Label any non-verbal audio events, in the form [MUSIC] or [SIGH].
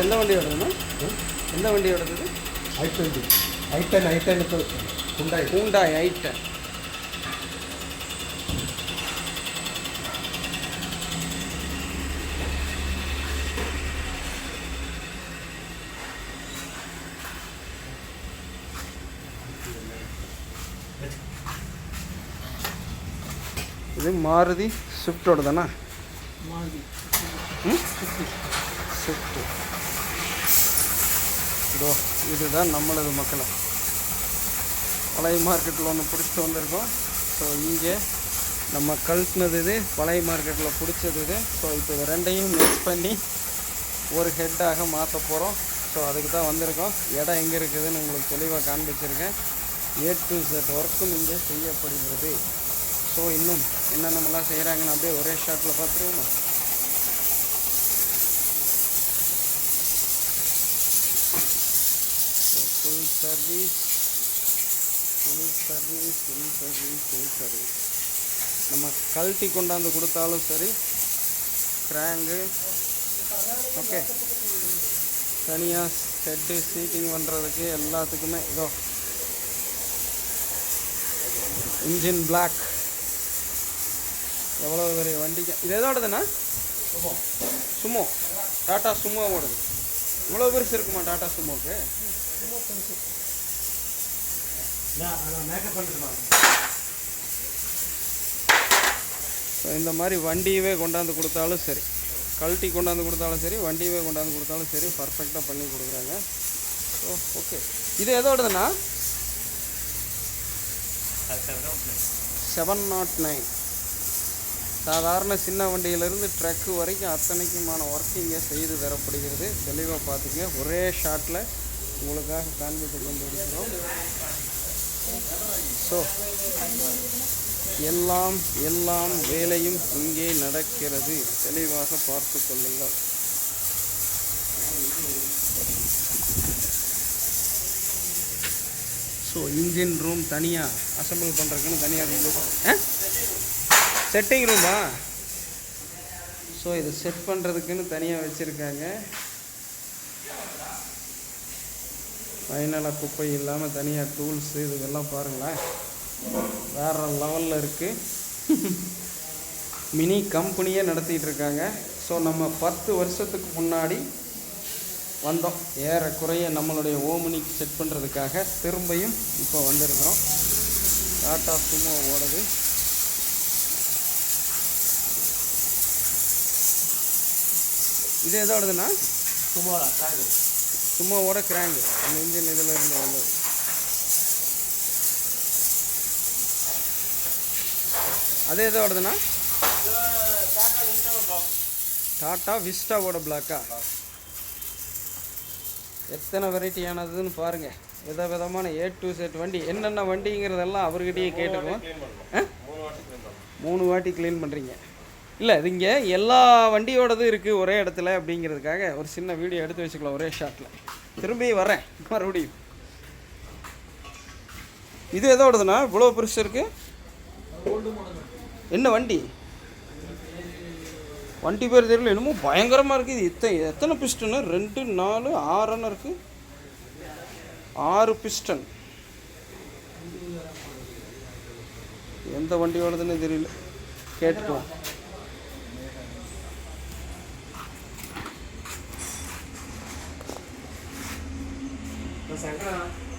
എന്താ വണ്ടി ഓടുന്നത്? എന്താ വണ്ടി ഓടുന്നത്? I twenty. i ten i ten Hyundai Hyundai ஐட்ட இது மாருதி ஸ்விஃப்டோட தானே ம் ஸ்விஃப்ட் இதோ இதுதான் நம்மளது மக்களை. பழைய மார்க்கெட்டில் ஒன்று பிடிச்சிட்டு வந்திருக்கோம். ஸோ இங்கே நம்ம கழுத்துனது இது பழைய மார்க்கெட்டில் பிடிச்சது இது. ஸோ இப்போ இது ரெண்டையும் மிக்ஸ் பண்ணி ஒரு ஹெட்டாக மாற்ற போகிறோம் ஸோ அதுக்கு தான் வந்திருக்கோம். இடம் எங்கே இருக்குதுன்னு உங்களுக்கு தெளிவாக காண்பிச்சிருக்கேன். ஏ டு செட் ஒர்க்கும் இங்கே செய்யப்படுகிறது. ஸோ இன்னும் என்னென்னமெல்லாம் செய்கிறாங்கன்னு அப்படியே ஒரே ஷாட்டில் பார்த்துருவோமா full service full service full service full service நம்ம கழட்டி கொண்டாந்து கொடுத்தாலும் சரி கிராங்கு ஓகே தனியாக ஹெட்டு சீட்டிங் பண்ணுறதுக்கு எல்லாத்துக்குமே இதோ. இன்ஜின் பிளாக் எவ்வளோ பெரிய வண்டிக்கு? இது எதோடதுண்ணா சுமோ. டாட்டா சுமோ ஓடுது இவ்வளோ பெருசு இருக்குமா டாட்டா சுமோக்கு? கொஞ்சம் ஸோ இந்த மாதிரி வண்டியவே கொண்டாந்து கொடுத்தாலும் சரி கழட்டி கொண்டாந்து கொடுத்தாலும் சரி வண்டியவே கொண்டாந்து கொடுத்தாலும் சரி பர்ஃபெக்டாக பண்ணி கொடுக்குறாங்க. ஸோ ஓகே இது எதோடதுண்ணா செவன் நாட் நைன் சாதாரண சின்ன வண்டியிலேருந்து ட்ரக்கு வரைக்கும் அத்தனைக்குமான ஒர்க்கிங்கை செய்து தரப்படுகிறது. தெளிவாக பார்த்துங்க ஒரே ஷாட்டில் உங்களுக்காக காண்பித்து கொண்டு இருக்கிறோம் ஸோ எல்லாம் எல்லாம் வேலையும் இங்கே நடக்கிறது. தெளிவாக பார்த்து கொள்ளுங்கள். ஸோ இன்ஜின் ரூம் தனியாக அசம்பிள் பண்ணுறதுக்குன்னு தனியாக ரூம் செட்டிங் ரூமா ஸோ இதை செட் பண்ணுறதுக்குன்னு தனியாக வச்சுருக்காங்க. ஃபைனலாக குப்பை இல்லாமல் தனியாக டூல்ஸ் இதுக்கெல்லாம் பாருங்களேன். வேறு லெவலில் இருக்குது மினி [LAUGHS] கம்பெனியே நடத்திக்கிட்டு இருக்காங்க. ஸோ நம்ம பத்து வருஷத்துக்கு முன்னாடி வந்தோம். ஏறக்குறைய நம்மளுடைய ஓமினிக்கு செட் பண்ணுறதுக்காக திரும்பியும் இப்போ வந்திருக்கிறோம். டாட்டா சுமோ ஓடுது. இது எதோடதுண்ணா சுமோடா சும்மாவோட கிராங்கு அந்த இன்ஜின் இதில் இருந்து வந்தது. அது எதோடதுண்ணா டாட்டா விஸ்டாவோட பிளாக்கா எத்தனை வெரைட்டியானதுன்னு பாருங்கள் வித விதமான ஏ டு செட் வண்டி. என்னென்ன வண்டிங்கிறதெல்லாம் அவர்கிட்டயே கேட்டுக்குவோம்? மூணு வாட்டி க்ளீன் பண்ணுறீங்க இல்லை இது இங்கே எல்லா வண்டியோடதும் இருக்குது ஒரே இடத்துல அப்படிங்கிறதுக்காக ஒரு சின்ன வீடியோ எடுத்து வச்சுக்கலாம் ஒரே ஷாட்டில் திரும்பி வரேன் மறுபடியும். இது எதோடதுண்ணா இவ்வளோ பெருசு இருக்குது என்ன வண்டி? வண்டி பேர் தெரியல என்னமோ பயங்கரமாக இருக்குது இது எத்தனை எத்தனை பிஸ்டனு ரெண்டு நாலு ஆறுன்னு இருக்குது ஆறு பிஸ்டன் எந்த வண்டியோடதுன்னு தெரியல. கேட்டுக்கலாம். 想看啊